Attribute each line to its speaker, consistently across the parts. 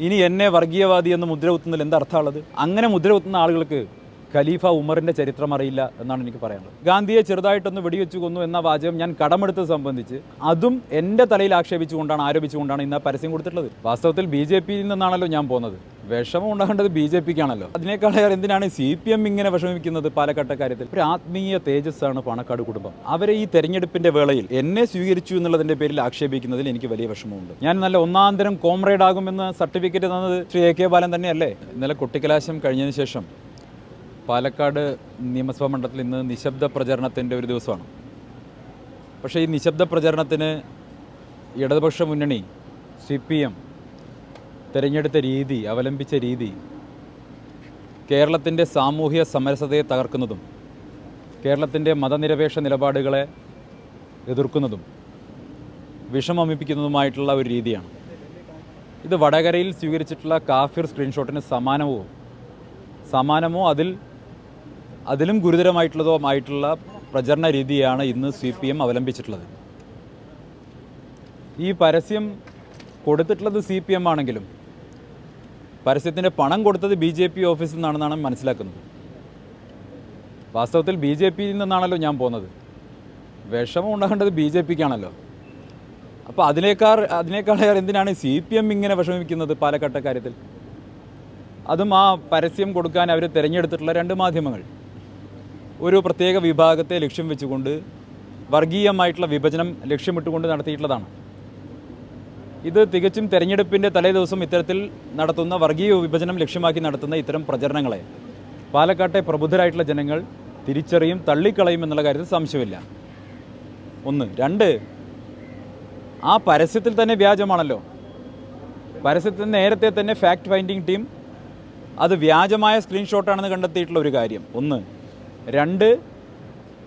Speaker 1: ഇനി എന്നെ വർഗീയവാദി എന്ന് മുദ്ര കുത്തുന്നതിൽ എന്താ അർത്ഥമുള്ളത്? അങ്ങനെ മുദ്ര കുത്തുന്ന ആളുകൾക്ക് ഖലീഫ ഉമറിന്റെ ചരിത്രം അറിയില്ല എന്നാണ് എനിക്ക് പറയാനുള്ളത്. ഗാന്ധിയെ ചെറുതായിട്ടൊന്ന് വെടിവെച്ചു കൊന്നു എന്ന വാചകം ഞാൻ കടമെടുത്തത് സംബന്ധിച്ച് അതും എന്റെ തലയിൽ ആക്ഷേപിച്ചുകൊണ്ടാണ് ആരോപിച്ചുകൊണ്ടാണ് ഇന്ന് പരസ്യം കൊടുത്തിട്ടുള്ളത്. വാസ്തവത്തിൽ ബി ജെ പിയിൽ നിന്നാണല്ലോ ഞാൻ പോകുന്നത് വിഷമം ഉണ്ടാകേണ്ടത് ബി ജെ പിക്കാണല്ലോ. അതിനേക്കാളേറെ എന്തിനാണ് സി പി എം ഇങ്ങനെ വിഷമിക്കുന്നത് പാലക്കാട്ടെ കാര്യത്തിൽ? ഒരു ആത്മീയ തേജസ്സാണ് പാണക്കാട് കുടുംബം. അവരെ ഈ തെരഞ്ഞെടുപ്പിന്റെ വേളയിൽ എന്നെ സ്വീകരിച്ചു എന്നുള്ളതിന്റെ പേരിൽ ആക്ഷേപിക്കുന്നതിൽ എനിക്ക് വലിയ വിഷമമുണ്ട്. ഞാൻ നല്ല ഒന്നാന്തരം കോമ്രേഡ് ആകുമെന്ന് സർട്ടിഫിക്കറ്റ് തന്നത് ശ്രീ എ കെ ബാലൻ തന്നെയല്ലേ? ഇന്നലെ കുട്ടിക്കലാശം കഴിഞ്ഞതിന് ശേഷം പാലക്കാട് നിയമസഭാ മണ്ഡലത്തിൽ ഇന്ന് നിശബ്ദ പ്രചരണത്തിന്റെ ഒരു ദിവസമാണ്. പക്ഷേ ഈ നിശബ്ദ പ്രചരണത്തിന് ഇടതുപക്ഷ മുന്നണി സി പി എം തിരഞ്ഞെടുത്ത രീതി അവലംബിച്ച രീതി കേരളത്തിന്റെ സാമൂഹ്യ സമരസതയെ തകർക്കുന്നതും കേരളത്തിന്റെ മതനിരപേക്ഷ നിലപാടുകളെ എതിർക്കുന്നതും വിഷമമിപ്പിക്കുന്നതുമായിട്ടുള്ള ഒരു രീതിയാണ്. ഇത് വടകരയിൽ സ്വീകരിച്ചിട്ടുള്ള കാഫിർ സ്ക്രീൻഷോട്ടിന് സമാനമോ സമാനമോ അതിൽ അതിലും ഗുരുതരമായിട്ടുള്ളതോ ആയിട്ടുള്ള പ്രചരണ രീതിയാണ് ഇന്ന് സി പി എം അവലംബിച്ചിട്ടുള്ളത്. ഈ പരസ്യം കൊടുത്തിട്ടുള്ളത് സി പി എം ആണെങ്കിലും പരസ്യത്തിന്റെ പണം കൊടുത്തത് ബി ജെ പി ഓഫീസിൽ നിന്നാണെന്നാണ് മനസ്സിലാക്കുന്നത്. വാസ്തവത്തിൽ ബി ജെ പിയിൽ നിന്നാണല്ലോ ഞാൻ പോകുന്നത്. വിഷമം ഉണ്ടാകേണ്ടത് ബി ജെ പിക്കാണല്ലോ. അപ്പോൾ അതിനേക്കാൾ അതിനേക്കാളേറെ എന്തിനാണ് സി പി എം ഇങ്ങനെ വിഷമിക്കുന്നത് പാലക്കാട്ടെ കാര്യത്തിൽ? അതും ആ പരസ്യം കൊടുക്കാൻ അവർ തിരഞ്ഞെടുത്തിട്ടുള്ള രണ്ട് മാധ്യമങ്ങൾ. ഒരു പ്രത്യേക വിഭാഗത്തെ ലക്ഷ്യം വെച്ചുകൊണ്ട് വർഗീയമായിട്ടുള്ള വിഭജനം ലക്ഷ്യമിട്ടുകൊണ്ട് നടത്തിയിട്ടുള്ളതാണ്. ഇത് തികച്ചും തെരഞ്ഞെടുപ്പിന്റെ തലേദിവസം ഇത്തരത്തിൽ നടത്തുന്ന വർഗീയ വിഭജനം ലക്ഷ്യമാക്കി നടത്തുന്ന ഇത്തരം പ്രചരണങ്ങളെ പാലക്കാട്ടെ പ്രബുദ്ധരായിട്ടുള്ള ജനങ്ങൾ തിരിച്ചറിയും തള്ളിക്കളയും എന്നുള്ള കാര്യത്തിൽ സംശയമില്ല. ഒന്ന്. രണ്ട്. ആ പരസ്യത്തിൽ തന്നെ വ്യാജമാണല്ലോ. പരസ്യത്തിൽ നേരത്തെ തന്നെ ഫാക്ട് ഫൈൻഡിങ് ടീം അത് വ്യാജമായ സ്ക്രീൻഷോട്ടാണെന്ന് കണ്ടെത്തിയിട്ടുള്ള ഒരു കാര്യം. ഒന്ന്. രണ്ട്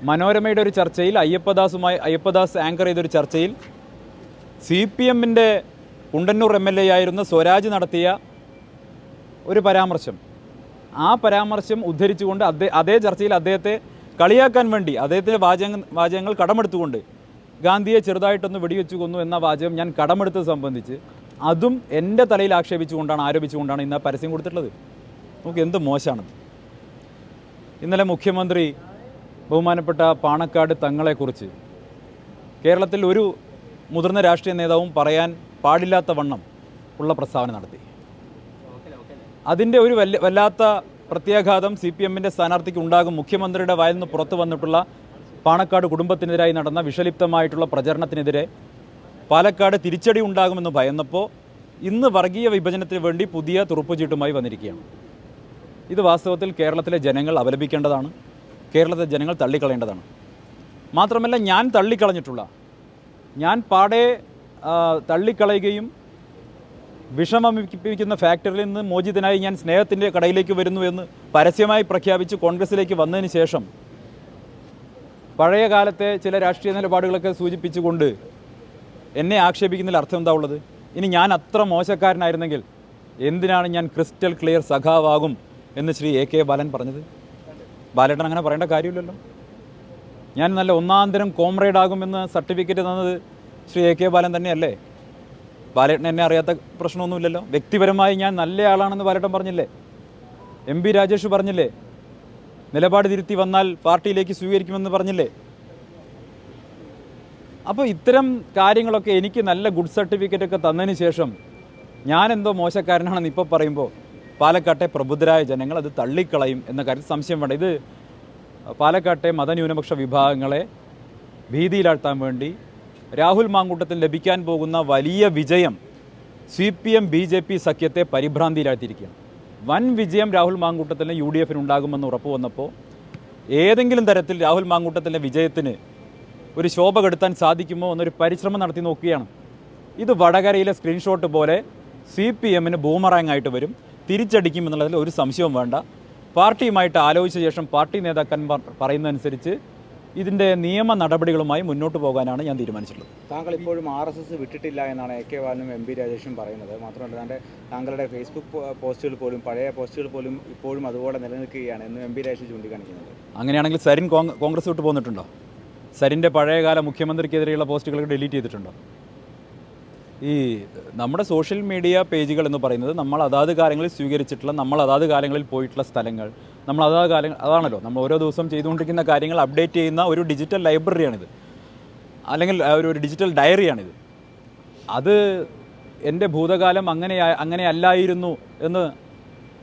Speaker 1: മനോരമയുടെ ഒരു ചർച്ചയിൽ അയ്യപ്പദാസുമായി അയ്യപ്പദാസ് ആങ്കർ ചെയ്തൊരു ചർച്ചയിൽ സി പി എമ്മിന്റെ കുണ്ടന്നൂർ എം എൽ എ ആയിരുന്ന സ്വരാജ് നടത്തിയ ഒരു പരാമർശം. ആ പരാമർശം ഉദ്ധരിച്ചുകൊണ്ട് അതേ അതേ ചർച്ചയിൽ അദ്ദേഹത്തെ കളിയാക്കാൻ വേണ്ടി അദ്ദേഹത്തിന്റെ വാചക വാചകങ്ങൾ കടമെടുത്തുകൊണ്ട് ഗാന്ധിയെ ചെറുതായിട്ടൊന്ന് വെടിവെച്ചു കൊന്നു എന്ന വാചകം ഞാൻ കടമെടുത്തത് സംബന്ധിച്ച് അതും എന്റെ തലയിൽ ആക്ഷേപിച്ചുകൊണ്ടാണ് ആരോപിച്ചുകൊണ്ടാണ് ഇന്ന് പരസ്യം കൊടുത്തിട്ടുള്ളത്. നമുക്ക് എന്ത് മോശമാണത് ഇന്നലെ മുഖ്യമന്ത്രി ബഹുമാനപ്പെട്ട പാണക്കാട് തങ്ങളെക്കുറിച്ച് കേരളത്തിൽ ഒരു മുതിർന്ന രാഷ്ട്രീയ നേതാവും പറയാൻ പാടില്ലാത്ത വണ്ണം ഉള്ള പ്രസ്താവന നടത്തി. അതിന്റെ ഒരു വല്ല വല്ലാത്ത പ്രത്യാഘാതം സി പി എമ്മിന്റെ സ്ഥാനാർത്ഥിക്ക് ഉണ്ടാകും. മുഖ്യമന്ത്രിയുടെ വായിൽ നിന്ന് പുറത്തു വന്നിട്ടുള്ള പാണക്കാട് കുടുംബത്തിനെതിരായി നടന്ന വിഷലിപ്തമായിട്ടുള്ള പ്രചരണത്തിനെതിരെ പാലക്കാട് തിരിച്ചടി ഉണ്ടാകുമെന്ന് ഭയന്നപ്പോൾ ഇന്ന് വർഗീയ വിഭജനത്തിന് വേണ്ടി പുതിയ തുറുപ്പുചീട്ടുമായി വന്നിരിക്കുകയാണ്. ഇത് വാസ്തവത്തിൽ കേരളത്തിലെ ജനങ്ങൾ അപലപിക്കേണ്ടതാണ്. കേരളത്തിലെ ജനങ്ങൾ തള്ളിക്കളയേണ്ടതാണ്. മാത്രമല്ല ഞാൻ തള്ളിക്കളഞ്ഞിട്ടുള്ള ഞാൻ പാടെ തള്ളിക്കളയുകയും വിഷമിപ്പിക്കുന്ന ഫാക്ടറിയിൽ നിന്ന് മോചിതനായി ഞാൻ സ്നേഹത്തിന്റെ കടയിലേക്ക് വരുന്നു എന്ന് പരസ്യമായി പ്രഖ്യാപിച്ച് കോൺഗ്രസിലേക്ക് വന്നതിന് ശേഷം പഴയ കാലത്തെ ചില രാഷ്ട്രീയ നിലപാടുകളൊക്കെ സൂചിപ്പിച്ചുകൊണ്ട് എന്നെ ആക്ഷേപിക്കുന്നതിൽ അർത്ഥം എന്താ ഉള്ളത്? ഇനി ഞാൻ അത്ര മോശക്കാരനായിരുന്നെങ്കിൽ എന്തിനാണ് ഞാൻ ക്രിസ്റ്റൽ ക്ലിയർ സഖാവാകും? എന്ന് ശ്രീ എ കെ ബാലൻ പറഞ്ഞത്? ബാലേട്ടൻ അങ്ങനെ പറയേണ്ട കാര്യമില്ലല്ലോ. ഞാൻ നല്ല ഒന്നാന്തരം കോംറേഡ് ആകുമെന്ന് സർട്ടിഫിക്കറ്റ് തന്നത് ശ്രീ എ കെ ബാലൻ തന്നെയല്ലേ? ബാലേട്ടൻ എന്നെ അറിയാത്ത പ്രശ്നമൊന്നുമില്ലല്ലോ. വ്യക്തിപരമായി ഞാൻ നല്ല ആളാണെന്ന് ബാലേട്ടൻ പറഞ്ഞില്ലേ? എം പി രാജേഷ് പറഞ്ഞില്ലേ? നിലപാട് തിരുത്തി വന്നാൽ പാർട്ടിയിലേക്ക് സ്വീകരിക്കുമെന്ന് പറഞ്ഞില്ലേ? അപ്പോൾ ഇത്തരം കാര്യങ്ങളൊക്കെ എനിക്ക് നല്ല ഗുഡ് സർട്ടിഫിക്കറ്റ് ഒക്കെ തന്നതിന് ശേഷം ഞാനെന്തോ മോശക്കാരനാണെന്ന് ഇപ്പോൾ പറയുമ്പോൾ പാലക്കാട്ടെ പ്രബുദ്ധരായ ജനങ്ങൾ അത് തള്ളിക്കളയും എന്ന കാര്യത്തിൽ സംശയം വേണ്ട. ഇത് പാലക്കാട്ടെ മതന്യൂനപക്ഷ വിഭാഗങ്ങളെ ഭീതിയിലാഴ്ത്താൻ വേണ്ടി രാഹുൽ മാങ്കൂട്ടത്തിന് ലഭിക്കാൻ പോകുന്ന വലിയ വിജയം C P M B J P സഖ്യത്തെ പരിഭ്രാന്തിയിലാഴ്ത്തിയിരിക്കുകയാണ്. വൻ വിജയം രാഹുൽ മാങ്കൂട്ടത്തിന് യു ഡി എഫിന് ഉണ്ടാകുമെന്ന് ഉറപ്പ് വന്നപ്പോൾ ഏതെങ്കിലും തരത്തിൽ രാഹുൽ മാങ്കൂട്ടത്തിന്റെ വിജയത്തിന് ഒരു ശോഭ കെടുത്താൻ സാധിക്കുമോ എന്നൊരു പരിശ്രമം നടത്തി നോക്കുകയാണ്. ഇത് വടകരയിലെ സ്ക്രീൻഷോട്ട് പോലെ സി പി എമ്മിന് ബൂമറാങ് ആയിട്ട് വരും. തിരിച്ചടിക്കും എന്നുള്ളതിൽ ഒരു സംശയവും വേണ്ട. പാർട്ടിയുമായിട്ട് ആലോചിച്ച ശേഷം പാർട്ടി നേതാക്കന്മാർ പറയുന്നതനുസരിച്ച് ഇതിന്റെ നിയമ നടപടികളുമായി മുന്നോട്ട് പോകാനാണ് ഞാൻ തീരുമാനിച്ചിട്ടുള്ളത്.
Speaker 2: താങ്കൾ ഇപ്പോഴും ആർ എസ് എസ് വിട്ടിട്ടില്ല എന്നാണ് എ കെ ബാലനും എം പി രാജേഷും പറയുന്നത്. മാത്രമല്ല താങ്കളുടെ താങ്കളുടെ ഫേസ്ബുക്ക് പോസ്റ്റുകൾ പോലും പഴയ പോസ്റ്റുകൾ പോലും ഇപ്പോഴും അതുപോലെ നിലനിൽക്കുകയാണ് എന്ന് എം പി രാജേഷ് ചൂണ്ടിക്കാണിക്കുന്നത്.
Speaker 1: അങ്ങനെയാണെങ്കിൽ സരിൻ കോൺഗ്രസ് വിട്ട് പോന്നിട്ടുണ്ടോ? സരിന്റെ പഴയകാല മുഖ്യമന്ത്രിക്കെതിരെയുള്ള പോസ്റ്റുകളൊക്കെ ഡിലീറ്റ് ചെയ്തിട്ടുണ്ടോ? ഈ നമ്മുടെ സോഷ്യൽ മീഡിയ പേജുകൾ എന്ന് പറയുന്നത് നമ്മൾ അതാത് കാലങ്ങളിൽ സ്വീകരിച്ചിട്ടുള്ള നമ്മൾ അതാത് കാലങ്ങളിൽ പോയിട്ടുള്ള സ്ഥലങ്ങൾ നമ്മൾ അതാത് കാലങ്ങൾ അതാണല്ലോ നമ്മൾ ഓരോ ദിവസം ചെയ്തുകൊണ്ടിരിക്കുന്ന കാര്യങ്ങൾ അപ്ഡേറ്റ് ചെയ്യുന്ന ഒരു ഡിജിറ്റൽ ലൈബ്രറിയാണിത് അല്ലെങ്കിൽ ഒരു ഒരു ഡിജിറ്റൽ ഡയറിയാണിത് അത് എന്റെ ഭൂതകാലം അങ്ങനെ അങ്ങനെ അല്ലായിരുന്നു എന്ന്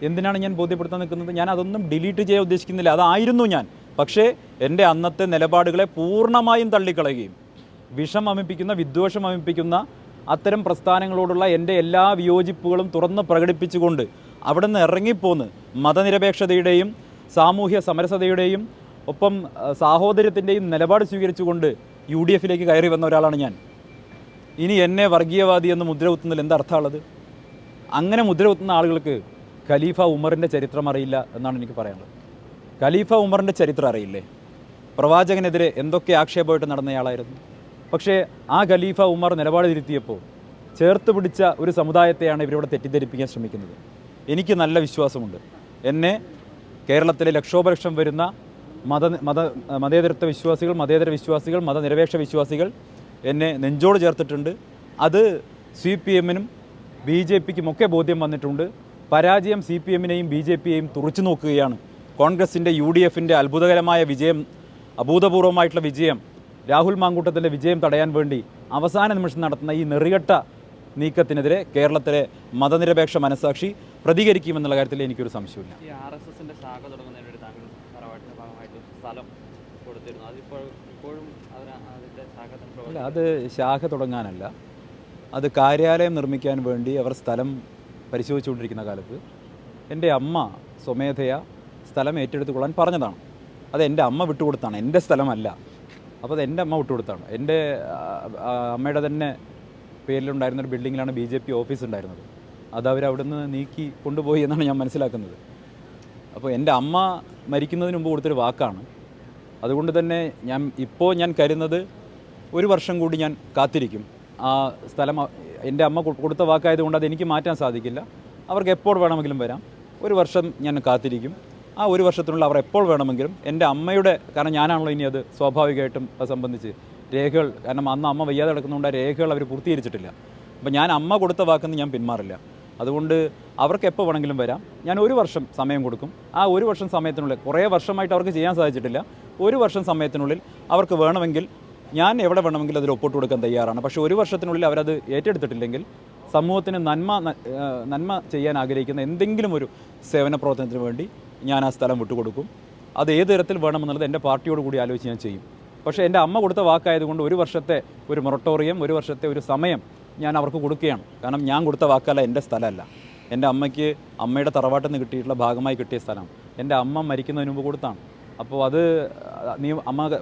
Speaker 1: എന്തിനാണ് ഞാൻ ബോധ്യപ്പെടുത്താൻ നിൽക്കുന്നത്? ഞാൻ അതൊന്നും ഡിലീറ്റ് ചെയ്യാൻ ഉദ്ദേശിക്കുന്നില്ല. അതായിരുന്നു ഞാൻ. പക്ഷേ എന്റെ അന്നത്തെ നിലപാടുകളെ പൂർണമായും തള്ളിക്കളയുകയും വിഷം അമിപ്പിക്കുന്ന വിദ്വേഷം അമിപ്പിക്കുന്ന അത്തരം പ്രസ്ഥാനങ്ങളോടുള്ള എന്റെ എല്ലാ വിയോജിപ്പുകളും തുറന്ന് പ്രകടിപ്പിച്ചുകൊണ്ട് അവിടെ നിന്ന് ഇറങ്ങിപ്പോന്ന് മതനിരപേക്ഷതയുടെയും സാമൂഹ്യ സമരസതയുടെയും ഒപ്പം സാഹോദര്യത്തിന്റെയും നിലപാട് സ്വീകരിച്ചുകൊണ്ട് യു ഡി എഫിലേക്ക് കയറി വന്ന ഒരാളാണ് ഞാൻ. ഇനി എന്നെ വർഗീയവാദി എന്ന് മുദ്ര കുത്തുന്നതിൽ എന്താ അർത്ഥമുള്ളത്? അങ്ങനെ മുദ്ര കുത്തുന്ന ആളുകൾക്ക് ഖലീഫ ഉമറിന്റെ ചരിത്രം അറിയില്ല എന്നാണ് എനിക്ക് പറയാനുള്ളത്. ഖലീഫ ഉമറിന്റെ ചരിത്രം അറിയില്ലേ? പ്രവാചകനെതിരെ എന്തൊക്കെ ആക്ഷേപമായിട്ട് നടന്നയാളായിരുന്നു? പക്ഷേ ആ ഖലീഫ ഉമർ നിലപാട് തിരുത്തിയപ്പോൾ ചേർത്ത് പിടിച്ച ഒരു സമുദായത്തെയാണ് ഇവരിവിടെ തെറ്റിദ്ധരിപ്പിക്കാൻ ശ്രമിക്കുന്നത്. എനിക്ക് നല്ല വിശ്വാസമുണ്ട്. എന്നെ കേരളത്തിലെ ലക്ഷോപലക്ഷം വരുന്ന മത മത മതേതരത്വ വിശ്വാസികൾ മതേതര വിശ്വാസികൾ മതനിരപേക്ഷ വിശ്വാസികൾ എന്നെ നെഞ്ചോട് ചേർത്തിട്ടുണ്ട്. അത് സി പി എമ്മിനും ബി ജെ പിക്കും ഒക്കെ ബോധ്യം വന്നിട്ടുണ്ട്. പരാജയം സി പി എമ്മിനെയും ബി ജെ പിയെയും തുറച്ചു നോക്കുകയാണ്. കോൺഗ്രസിന്റെ യു ഡി എഫിന്റെ അത്ഭുതകരമായ വിജയം അഭൂതപൂർവമായിട്ടുള്ള വിജയം രാഹുൽ മാങ്കൂട്ടത്തിന്റെ വിജയം തടയാൻ വേണ്ടി അവസാന നിമിഷം നടത്തുന്ന ഈ നെറികെട്ട നീക്കത്തിനെതിരെ കേരളത്തിലെ മതനിരപേക്ഷ മനസാക്ഷി പ്രതികരിക്കുമെന്നുള്ള കാര്യത്തിൽ എനിക്കൊരു സംശയമില്ല
Speaker 3: ഈ ആർ എസ് എസിന്റെ ശാഖ തുടങ്ങുന്നതിന് വേണ്ടി താങ്കൾ തറവാട്ടിന്റെ ഭാഗമായിട്ട് സ്ഥലം കൊടുത്തിരുന്നു. അതിപ്പോൾ ഇപ്പോഴും അവർ അതിന്റെ ശാഖ
Speaker 1: അല്ല അത് ശാഖ തുടങ്ങാനല്ല. അത് കാര്യാലയം നിർമ്മിക്കാൻ വേണ്ടി അവർ സ്ഥലം പരിശോധിച്ചുകൊണ്ടിരിക്കുന്ന കാലത്ത് എന്റെ അമ്മ സ്വമേധയാ സ്ഥലം ഏറ്റെടുത്തുകൊള്ളാൻ പറഞ്ഞതാണ്. അത് എന്റെ അമ്മ വിട്ടുകൊടുത്താണ്. എന്റെ സ്ഥലമല്ല. അപ്പോൾ അത് എന്റെ അമ്മ വിട്ടുകൊടുത്താണ്. എന്റെ അമ്മയുടെ തന്നെ പേരിലുണ്ടായിരുന്ന ഒരു ബിൽഡിങ്ങിലാണ് ബി ജെ പി ഓഫീസ് ഉണ്ടായിരുന്നത്. അത് അവർ അവിടുന്ന് നീക്കി കൊണ്ടുപോയി എന്നാണ് ഞാൻ മനസ്സിലാക്കുന്നത്. അപ്പോൾ എന്റെ അമ്മ മരിക്കുന്നതിന് മുമ്പ് കൊടുത്തൊരു വാക്കാണ്. അതുകൊണ്ട് തന്നെ ഞാൻ ഇപ്പോൾ ഞാൻ കരുതുന്നത് ഒരു വർഷം കൂടി ഞാൻ കാത്തിരിക്കും. ആ സ്ഥലം എന്റെ അമ്മ കൊടുത്ത വാക്കായതുകൊണ്ട് അത് എനിക്ക് മാറ്റാൻ സാധിക്കില്ല. അവർക്ക് എപ്പോൾ വേണമെങ്കിലും വരാം. ഒരു വർഷം ഞാൻ കാത്തിരിക്കും. ആ ഒരു വർഷത്തിനുള്ള അവർ എപ്പോൾ വേണമെങ്കിലും എന്റെ അമ്മയുടെ കാരണം ഞാനാണല്ലോ ഇനി അത് സ്വാഭാവികമായിട്ടും അത് സംബന്ധിച്ച് രേഖകൾ കാരണം അന്ന് അമ്മ വയ്യാതെ കിടക്കുന്നതുകൊണ്ട് ആ രേഖകൾ അവർ പൂർത്തീകരിച്ചിട്ടില്ല. അപ്പോൾ ഞാൻ അമ്മ കൊടുത്ത വാക്കെന്ന് ഞാൻ പിന്മാറില്ല. അതുകൊണ്ട് അവർക്ക് എപ്പോൾ വേണമെങ്കിലും വരാം. ഞാൻ ഒരു വർഷം സമയം കൊടുക്കും. ആ ഒരു വർഷം സമയത്തിനുള്ളിൽ കുറേ വർഷമായിട്ട് അവർക്ക് ചെയ്യാൻ സാധിച്ചിട്ടില്ല. ഒരു വർഷം സമയത്തിനുള്ളിൽ അവർക്ക് വേണമെങ്കിൽ ഞാൻ എവിടെ വേണമെങ്കിലും അതിൽ ഒപ്പിട്ട് കൊടുക്കാൻ തയ്യാറാണ്. പക്ഷേ ഒരു വർഷത്തിനുള്ളിൽ അവരത് ഏറ്റെടുത്തിട്ടില്ലെങ്കിൽ സമൂഹത്തിന് നന്മ നന്മ ചെയ്യാൻ ആഗ്രഹിക്കുന്ന എന്തെങ്കിലും ഒരു സേവന പ്രവർത്തനത്തിന് വേണ്ടി ഞാൻ ആ സ്ഥലം വിട്ടുകൊടുക്കും. അത് ഏത് തരത്തിൽ വേണമെന്നുള്ളത് എന്റെ പാർട്ടിയോട് കൂടി ആലോചിച്ച് ഞാൻ ചെയ്യും. പക്ഷേ എന്റെ അമ്മ കൊടുത്ത വാക്കായതുകൊണ്ട് ഒരു വർഷത്തെ ഒരു മൊറട്ടോറിയം ഒരു വർഷത്തെ ഒരു സമയം ഞാൻ അവർക്ക് കൊടുക്കുകയാണ്. കാരണം ഞാൻ കൊടുത്ത വാക്കല്ല എന്റെ സ്ഥലമല്ല. എന്റെ അമ്മയ്ക്ക് അമ്മയുടെ തറവാട്ടിൽ നിന്ന് കിട്ടിയിട്ടുള്ള ഭാഗമായി കിട്ടിയ സ്ഥലം. എന്റെ അമ്മ മരിക്കുന്നതിന് മുമ്പ് കൊടുത്താണ്. അപ്പോൾ അത് നീ അമ്മ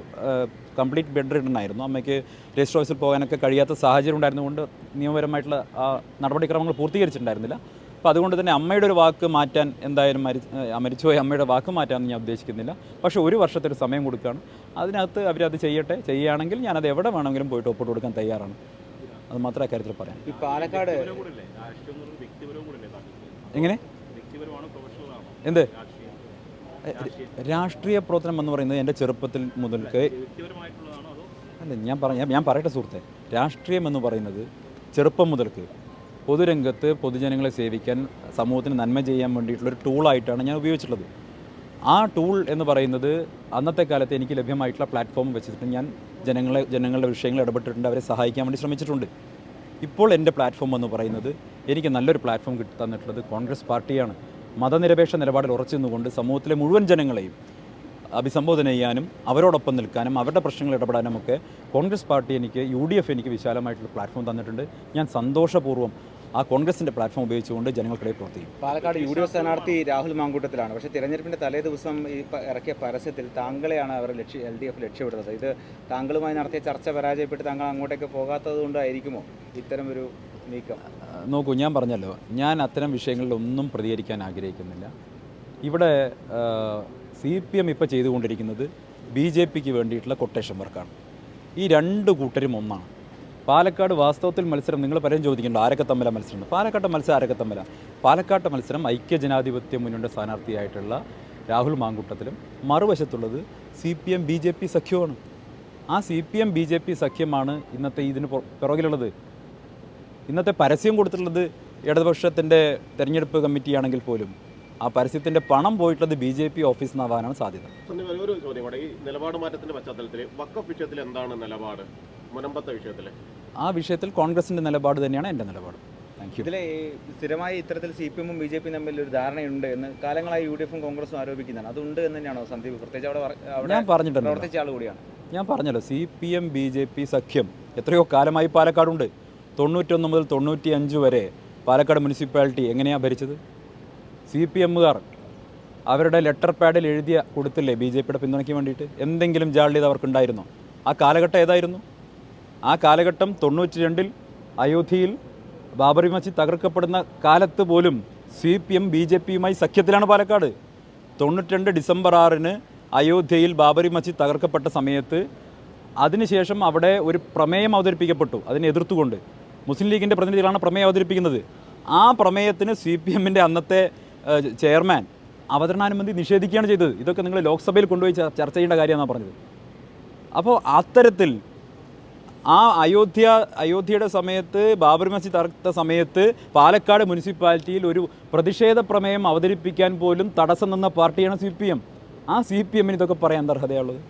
Speaker 1: കംപ്ലീറ്റ് ബെഡ് റിട്ടൺ ആയിരുന്നു അമ്മയ്ക്ക് രജിസ്റ്റർ ഓഫീസിൽ പോകാനൊക്കെ കഴിയാത്ത സാഹചര്യം ഉണ്ടായിരുന്നുകൊണ്ട് നിയമപരമായിട്ടുള്ള ആ നടപടിക്രമങ്ങൾ പൂർത്തീകരിച്ചിട്ടുണ്ടായിരുന്നില്ല. അപ്പോൾ അതുകൊണ്ട് തന്നെ അമ്മയുടെ ഒരു വാക്ക് മാറ്റാൻ എന്തായാലും മരി മരിച്ചുപോയ അമ്മയുടെ വാക്ക് മാറ്റാമെന്ന് ഞാൻ ഉദ്ദേശിക്കുന്നില്ല. പക്ഷേ ഒരു വർഷത്തെ ഒരു സമയം കൊടുക്കുകയാണ്. അതിനകത്ത് അവരത് ചെയ്യട്ടെ ചെയ്യുകയാണെങ്കിൽ ഞാനത് എവിടെ വേണമെങ്കിലും പോയിട്ട് ഒപ്പിട്ട് കൊടുക്കാൻ തയ്യാറാണ്. അത് മാത്രമേ കാര്യത്തിൽ പറയാം
Speaker 2: ഈ പാലക്കാട്
Speaker 1: എങ്ങനെ? എന്ത്? രാഷ്ട്രീയ. പ്രവർത്തനം എന്ന് പറയുന്നത് എന്റെ ചെറുപ്പത്തിൽ മുതൽക്ക് അല്ല ഞാൻ പറഞ്ഞ ഞാൻ- ഞാൻ പറയട്ടെ സുഹൃത്തെ. രാഷ്ട്രീയം എന്ന് പറയുന്നത് ചെറുപ്പം മുതൽക്ക് പൊതുരംഗത്ത് പൊതുജനങ്ങളെ സേവിക്കാൻ സമൂഹത്തിന് നന്മ ചെയ്യാൻ വേണ്ടിയിട്ടുള്ളൊരു ടൂളായിട്ടാണ് ഞാൻ ഉപയോഗിച്ചിട്ടുള്ളത്. ആ ടൂൾ എന്ന് പറയുന്നത് അന്നത്തെ കാലത്ത് എനിക്ക് ലഭ്യമായിട്ടുള്ള പ്ലാറ്റ്ഫോം വെച്ചിട്ട് ഞാൻ ജനങ്ങളെ ജനങ്ങളുടെ വിഷയങ്ങൾ ഇടപെട്ടിട്ടുണ്ട്. അവരെ സഹായിക്കാൻ വേണ്ടി ശ്രമിച്ചിട്ടുണ്ട്. ഇപ്പോൾ എന്റെ പ്ലാറ്റ്ഫോം എന്ന് പറയുന്നത് എനിക്ക് നല്ലൊരു പ്ലാറ്റ്ഫോം കിട്ടി തന്നിട്ടുള്ളത് കോൺഗ്രസ് പാർട്ടിയാണ്. മതനിരപേക്ഷ നിലപാടിൽ ഉറച്ചു നിന്നുകൊണ്ട് സമൂഹത്തിലെ മുഴുവൻ ജനങ്ങളെയും അഭിസംബോധന ചെയ്യാനും അവരോടൊപ്പം നിൽക്കാനും അവരുടെ പ്രശ്നങ്ങൾ ഇടപെടാനും ഒക്കെ കോൺഗ്രസ് പാർട്ടി എനിക്ക് യു ഡി എഫ് എനിക്ക് വിശാലമായിട്ടുള്ള പ്ലാറ്റ്ഫോം തന്നിട്ടുണ്ട്. ഞാൻ സന്തോഷപൂർവം ആ കോൺഗ്രസിന്റെ പ്ലാറ്റ്ഫോം ഉപയോഗിച്ചുകൊണ്ട് ജനങ്ങൾക്കിടയിൽ പ്രവർത്തിക്കും.
Speaker 2: പാലക്കാട് യു ഡി എഫ് സ്ഥാനാർത്ഥി രാഹുൽ മാങ്കൂട്ടത്തിലാണ്. പക്ഷേ തിരഞ്ഞെടുപ്പിന്റെ തലേ ദിവസം ഈ ഇറക്കിയ പരസ്യത്തിൽ താങ്കളെയാണ് അവർ ലക്ഷ്യ എൽ ഡി എഫ് ലക്ഷ്യമിടുന്നത്. ഇത് താങ്കളുമായി നടത്തിയ ചർച്ച പരാജയപ്പെട്ട് താങ്കൾ അങ്ങോട്ടേക്ക് പോകാത്തത് കൊണ്ടായിരിക്കുമോ ഇത്തരം ഒരു നീക്കം?
Speaker 1: നോക്കൂ ഞാൻ പറഞ്ഞല്ലോ. ഞാൻ അത്തരം വിഷയങ്ങളിലൊന്നും പ്രതികരിക്കാൻ ആഗ്രഹിക്കുന്നില്ല. ഇവിടെ സി പി എം ഇപ്പോൾ ചെയ്തുകൊണ്ടിരിക്കുന്നത് ബി ജെ പിക്ക് വേണ്ടിയിട്ടുള്ള കൊട്ടേഷൻ വർക്കാണ്. ഈ രണ്ട് കൂട്ടരും ഒന്നാണ്. പാലക്കാട് വാസ്തവത്തിൽ മത്സരം നിങ്ങൾ പലരും ചോദിക്കുന്നുണ്ട്. ആരൊക്കെ തമ്മില മത്സരം? പാലക്കാട്ടെ മത്സരം ആരൊക്കെ തമ്മില? പാലക്കാട്ടെ മത്സരം ഐക്യജനാധിപത്യ മുന്നണിയുടെ സ്ഥാനാർത്ഥിയായിട്ടുള്ള രാഹുൽ മാങ്കുട്ടത്തിലും മറുവശത്തുള്ളത് C P M B J P സഖ്യമാണ് ആ C P M B J P സഖ്യമാണ് ഇന്നത്തെ ഇതിന് പുറകിലുള്ളത്. ഇന്നത്തെ പരസ്യം കൊടുത്തിട്ടുള്ളത് ഇടതുപക്ഷത്തിന്റെ തെരഞ്ഞെടുപ്പ് കമ്മിറ്റിയാണെങ്കിൽ പോലും. ആ പരസ്യത്തിന്റെ പണം പോയിട്ടുള്ളത് ബി ജെ പി ഓഫീസിൽ നിന്നാവാനാണ് സാധ്യത.
Speaker 4: ഒരു ചോദ്യം കൂടെ. ഈ നിലപാട് മാറ്റത്തിന്റെ പശ്ചാത്തലത്തിൽ വക്കഫ് വിഷയത്തിൽ എന്താണ് നിലപാട്? മുനമ്പത്തെ വിഷയത്തിൽ
Speaker 1: ആ വിഷയത്തിൽ കോൺഗ്രസിന്റെ നിലപാട് തന്നെയാണ് എന്റെ നിലപാട്. താങ്ക് യു
Speaker 2: ഇതിലെ സ്ഥിരമായി ഇത്തരത്തിൽ സി പി എമ്മും ബി ജെ പിയും തമ്മിൽ ഒരു ധാരണയുണ്ട് എന്ന് കാലങ്ങളായി യു ഡി എഫും കോൺഗ്രസും ആരോപിക്കുന്നതാണ് അതുണ്ട് എന്ന് തന്നെയാണോ സന്ദീപ്? പ്രത്യേകിച്ച് അവിടെ അവിടെ
Speaker 1: ഞാൻ പറഞ്ഞിട്ടുണ്ട്.
Speaker 2: പ്രവർത്തിച്ച ആൾ കൂടിയാണ്.
Speaker 1: ഞാൻ പറഞ്ഞല്ലോ C P M B J P സഖ്യം എത്രയോ കാലമായി പാലക്കാടുണ്ട്. തൊണ്ണൂറ്റൊന്ന് മുതൽ തൊണ്ണൂറ്റി അഞ്ച് വരെ പാലക്കാട് മുനിസിപ്പാലിറ്റി എങ്ങനെയാണ് ഭരിച്ചത്? സി പി എമ്മുകാർ അവരുടെ ലെറ്റർ പാഡിൽ എഴുതിയ കൊടുത്തില്ലേ ബി ജെ പിയുടെ പിന്തുണയ്ക്ക് വേണ്ടിയിട്ട്? എന്തെങ്കിലും ജാള്യത അവർക്കുണ്ടായിരുന്നോ? ആ കാലഘട്ടം ഏതായിരുന്നു? ആ കാലഘട്ടം തൊണ്ണൂറ്റി രണ്ടിൽ അയോധ്യയിൽ ബാബറി മസ്ജിദ് തകർക്കപ്പെടുന്ന കാലത്ത് പോലും C P M B J പിയുമായി സഖ്യത്തിലാണ് പാലക്കാട്. തൊണ്ണൂറ്റിരണ്ട് ഡിസംബർ ആറിന് അയോധ്യയിൽ ബാബറി മസ്ജിദ് തകർക്കപ്പെട്ട സമയത്ത് അതിനുശേഷം അവിടെ ഒരു പ്രമേയം അവതരിപ്പിക്കപ്പെട്ടു അതിനെ എതിർത്തുകൊണ്ട്. മുസ്ലിം ലീഗിന്റെ പ്രതിനിധികളാണ് പ്രമേയം അവതരിപ്പിക്കുന്നത്. ആ പ്രമേയത്തിന് സി പി എമ്മിന്റെ അന്നത്തെ ചെയർമാൻ അവതരണാനുമതി നിഷേധിക്കുകയാണ് ചെയ്തത്. ഇതൊക്കെ നിങ്ങൾ ലോക്സഭയിൽ കൊണ്ടുപോയി ചർച്ച ചെയ്യേണ്ട കാര്യമാണെന്നാണ് പറഞ്ഞത്. അപ്പോൾ അത്തരത്തിൽ ആ അയോധ്യ അയോധ്യയുടെ സമയത്ത് ബാബറി മസ്ജിദ് തകർത്ത സമയത്ത് പാലക്കാട് മുനിസിപ്പാലിറ്റിയിൽ ഒരു പ്രതിഷേധ പ്രമേയം അവതരിപ്പിക്കാൻ പോലും തടസ്സം നിന്ന പാർട്ടിയാണ് സി പി എം. ആ സി പി എമ്മിന് ഇതൊക്കെ പറയാൻ അർഹതയുള്ളത്?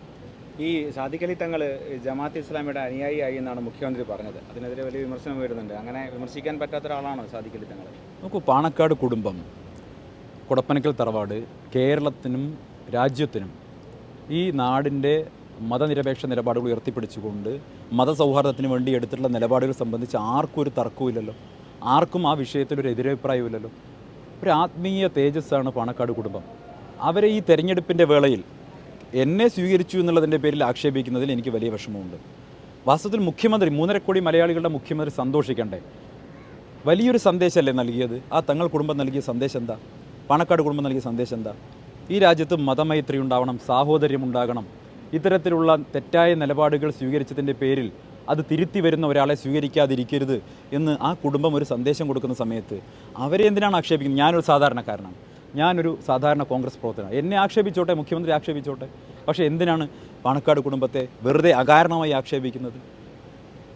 Speaker 2: ഈ സാദിഖ് അലി തങ്ങൾ ജമാഅത്ത് ഇസ്ലാമിയുടെ അനുയായിയായി എന്നാണ് മുഖ്യമന്ത്രി പറഞ്ഞത്. അതിനെതിരെ വലിയ വിമർശനം വരുന്നുണ്ട് അങ്ങനെ വിമർശിക്കാൻ പറ്റാത്ത ഒരാളാണോ സാദിഖ് അലി തങ്ങൾ?
Speaker 1: നോക്കൂ പാണക്കാട് കുടുംബം കുടപ്പനക്കൽ തറവാട് കേരളത്തിനും രാജ്യത്തിനും ഈ നാടിന്റെ മതനിരപേക്ഷ നിലപാടുകൾ ഉയർത്തിപ്പിടിച്ചുകൊണ്ട് മതസൗഹാർദ്ദത്തിന് വേണ്ടി എടുത്തിട്ടുള്ള നിലപാടുകൾ സംബന്ധിച്ച് ആർക്കും ഒരു തർക്കവുമില്ലല്ലോ. ആർക്കും ആ വിഷയത്തിൽ ഒരു എതിരഭിപ്രായവുമില്ലല്ലോ. ഒരു ആത്മീയ തേജസ്സാണ് പാണക്കാട് കുടുംബം. അവരെ ഈ തെരഞ്ഞെടുപ്പിന്റെ വേളയിൽ എന്നെ സ്വീകരിച്ചു എന്നുള്ളതിന്റെ പേരിൽ ആക്ഷേപിക്കുന്നതിൽ എനിക്ക് വലിയ വിഷമമുണ്ട്. വാസ്തവത്തിൽ മുഖ്യമന്ത്രി മൂന്നര കോടി മലയാളികളുടെ മുഖ്യമന്ത്രി സന്തോഷിക്കണ്ടേ? വലിയൊരു സന്ദേശമല്ലേ നൽകിയത്? ആ തങ്ങൾ കുടുംബം നൽകിയ സന്ദേശം എന്താ? പാണക്കാട് കുടുംബം നൽകിയ സന്ദേശം എന്താ? ഈ രാജ്യത്ത് മതമൈത്രി ഉണ്ടാവണം സാഹോദര്യം ഉണ്ടാകണം ഇത്തരത്തിലുള്ള തെറ്റായ നിലപാടുകൾ സ്വീകരിച്ചതിന്റെ പേരിൽ അത് തിരുത്തി വരുന്ന ഒരാളെ സ്വീകരിക്കാതിരിക്കരുത് എന്ന് ആ കുടുംബം ഒരു സന്ദേശം കൊടുക്കുന്ന സമയത്ത് അവരെ എന്തിനാണ് ആക്ഷേപിക്കുന്നത്? ഞാനൊരു സാധാരണക്കാരനാണ്. ഞാനൊരു സാധാരണ കോൺഗ്രസ് പ്രവർത്തകനാണ്. എന്നെ ആക്ഷേപിച്ചോട്ടെ മുഖ്യമന്ത്രി ആക്ഷേപിച്ചോട്ടെ. പക്ഷേ എന്തിനാണ് പാണക്കാട് കുടുംബത്തെ വെറുതെ അകാരണമായി ആക്ഷേപിക്കുന്നത്?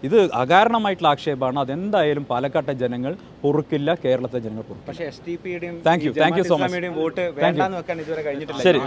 Speaker 1: ഇത് അകാരണമായിട്ടുള്ള ആക്ഷേപമാണ്. അതെന്തായാലും പാലക്കാട്ടെ ജനങ്ങൾ പൊറുക്കില്ല കേരളത്തെ ജനങ്ങൾ പൊറുക്കില്ല.
Speaker 2: ഇതുവരെ കഴിഞ്ഞിട്ടില്ല.
Speaker 1: ശരി.